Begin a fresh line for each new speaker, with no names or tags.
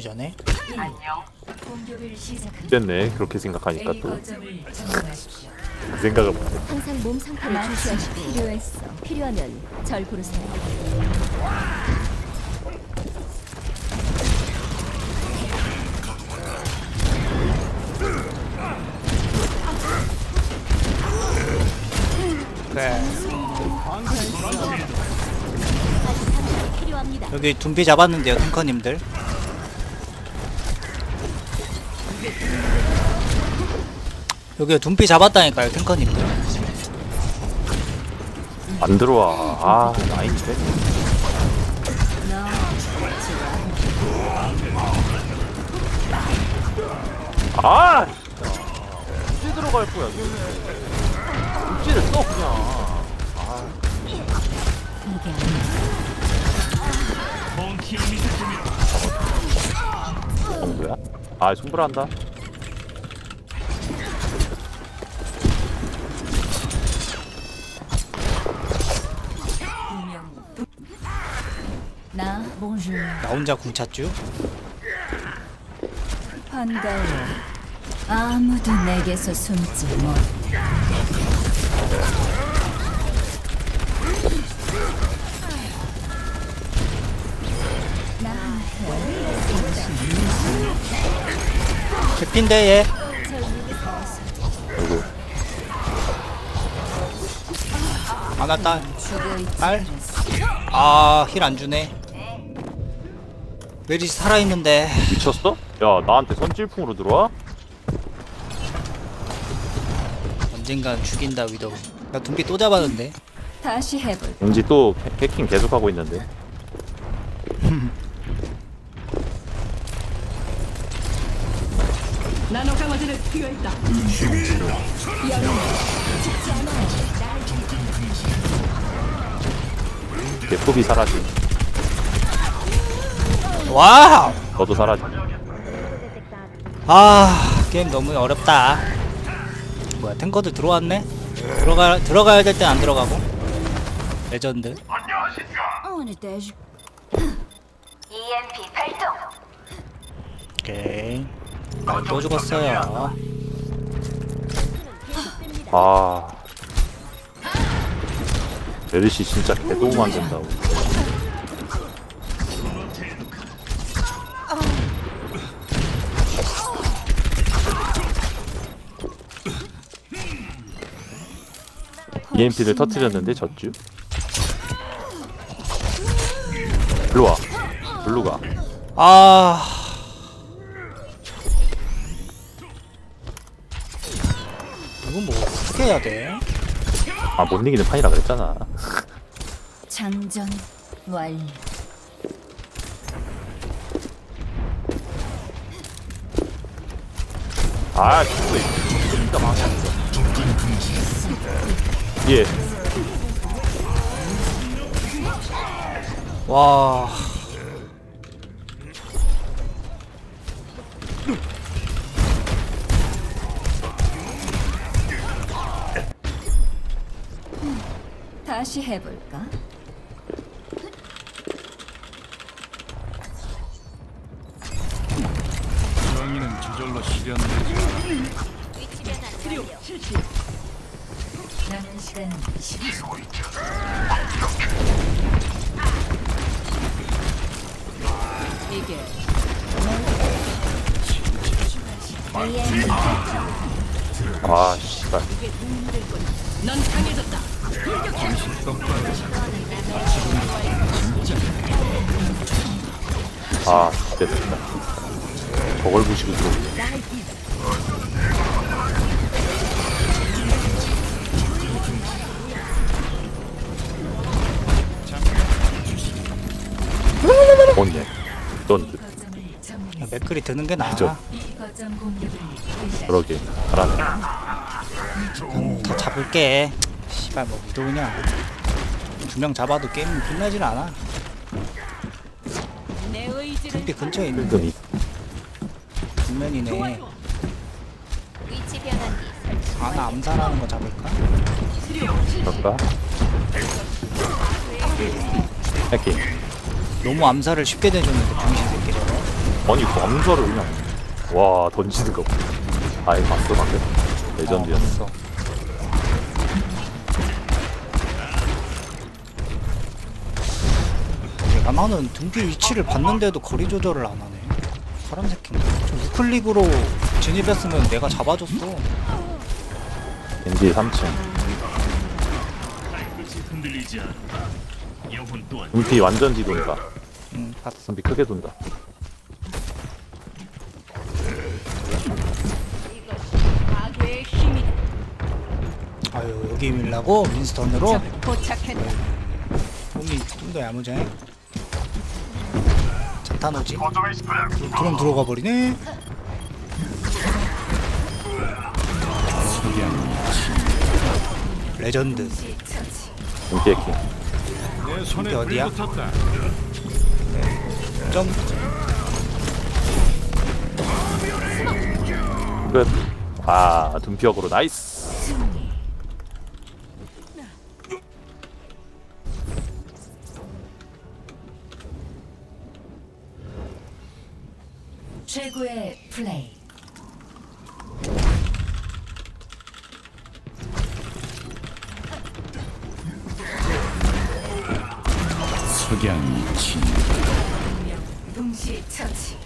전에.
됐네 그렇게 생각하니까 또. 그 생각을 못해
항상 몸 상태를 주시하시 필요했어. 필요하면 절 부르세요.
그래
필요합니다.
여기 둠비 잡았는데요 탱커님들 여기 둠비 잡았다니까요 탱커님들.
안 들어와. 아 나인데? 아. 언제 들어갈 거야 육지를 써 그냥.
아니야.
어 뭐야 아
분명 나
혼자 궁 찼쥬
반가워. 아무도 내게서 숨지 못.
개핀데 얘
아이고
아나 딸
죽어 있지
딸? 아 힐 안 주네 메리 살아있는데
미쳤어? 야 나한테 선질풍으로 들어와?
언젠간 죽인다 위도 나 둠비 또 잡았는데
다시 해볼.
왠지 또 패- 해킹 계속하고 있는데 대포비 사라지
와우.
너도 사라지
아 게임 너무 어렵다. 뭐야 탱커들 들어왔네? 들어가 들어가야 될땐안 들어가고. 레전드. 오케이. 아, 또 죽었어요.
아. 메르시 진짜 개도움 안 된다고 EMP를 터트렸는데 졌쥬? 일로와. 블루가.
아. 이건 뭐 어떻게 해야 돼?
아 못 이기는 판이라 그랬잖아.
장전 완료.
아 진짜 진짜 망했어 예.
와.
다시 해볼까?
정의는 저절로 실현되지
남은 시간 10초. 이게
아 씨발. 아 진짜 됐다. 저걸 부시고 들어오네
맥클이 드는 게 나아.
그죠. 그러게. 잘하네.
더 잡을게. 씨발 뭐 위도우냐. 두 명 잡아도 게임 끝나질 않아. 둠비 근처에 있는
위치 변환기.
아나 암살하는 거 잡을까?
그럴까? 해킹.
너무 암살을 쉽게 내줬는데 병신 새끼
아니 광자를 그냥 와 던지는 거 아예 봤어 방금 레전드였어
어, 나는 등기 위치를 봤는데도 거리 조절을 안 하네. 사람 새끼인가? 저 우클릭으로 진입했으면 내가 잡아줬어.
겐지 3층
흔들리지 않아. 영혼 또한
눈피 완전 뒤돈다
응, 봤어.
눈피 크게 돈다
아유, 여기 밀라고? 윈스턴으로? 몸이 좀 더 야무져. 자탄 오지? 그럼 들어가 버리네? 레전드.
눈피 해킹
내
이게
손에
어디야?
불이 붙었다.
점.
끝아 눈피 역으로 나이스
최고의 플레이.
석양이 친
동시 처치.